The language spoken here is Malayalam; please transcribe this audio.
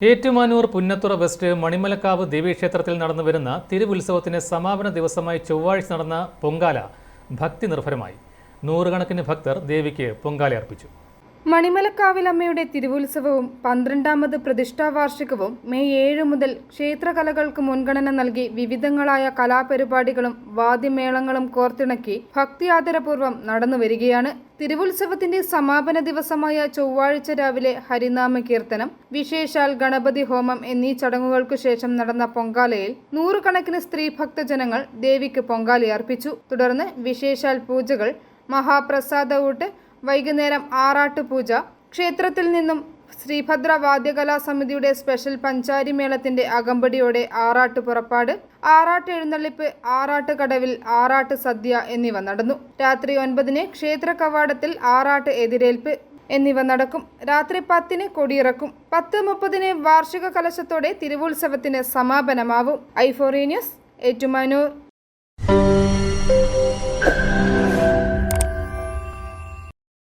ഏറ്റുമാനൂർ പുന്നത്തുറ വെസ്റ്റ് മണിമലക്കാവ് ദേവീക്ഷേത്രത്തിൽ നടന്നു വരുന്ന തിരുവുത്സവത്തിന് സമാപന ദിവസമായി ചൊവ്വാഴ്ച നടന്ന പൊങ്കാല ഭക്തി നിർഭരമായി നൂറുകണക്കിന് ഭക്തർ ദേവിക്ക് പൊങ്കാല അർപ്പിച്ചു. മണിമലക്കാവിലമ്മയുടെ തിരുവുത്സവവും പന്ത്രണ്ടാമത് പ്രതിഷ്ഠാ വാർഷികവും മെയ് ഏഴ് മുതൽ ക്ഷേത്രകലകൾക്ക് മുൻഗണന നൽകി വിവിധങ്ങളായ കലാപരിപാടികളും വാദ്യമേളങ്ങളും കോർത്തിണക്കി ഭക്തിയാദരപൂർവം നടന്നുവരികയാണ് തിരുവുത്സവത്തിന്റെ സമാപന ദിവസമായ ചൊവ്വാഴ്ച രാവിലെ ഹരിനാമ കീർത്തനം വിശേഷാൽ ഗണപതി ഹോമം എന്നീ ചടങ്ങുകൾക്കു ശേഷം നടന്ന പൊങ്കാലയിൽ നൂറുകണക്കിന് സ്ത്രീ ഭക്തജനങ്ങൾ ദേവിക്ക് പൊങ്കാലയർപ്പിച്ചു. തുടർന്ന് വിശേഷാൽ പൂജകൾ മഹാപ്രസാദ ഊട്ട് വൈകുന്നേരം ആറാട്ട് പൂജ. ക്ഷേത്രത്തിൽ നിന്നും ശ്രീഭദ്ര വാദ്യകലാ സമിതിയുടെ സ്പെഷ്യൽ പഞ്ചാരി മേളത്തിന്റെ അകമ്പടിയോടെ ആറാട്ട് പുറപ്പാട് ആറാട്ട് എഴുന്നള്ളിപ്പ് ആറാട്ട് കടവിൽ ആറാട്ട് സദ്യ എന്നിവ നടന്നു. രാത്രി ഒൻപതിന് ക്ഷേത്ര കവാടത്തിൽ ആറാട്ട് എതിരേൽപ്പ് എന്നിവ നടക്കും. രാത്രി പത്തിന് കൊടിയിറക്കും. പത്ത് മുപ്പതിന് വാർഷിക കലശത്തോടെ തിരുവുത്സവത്തിന് സമാപനമാവും. ഐഫോറി ന്യൂസ് ഏറ്റുമാനൂർ.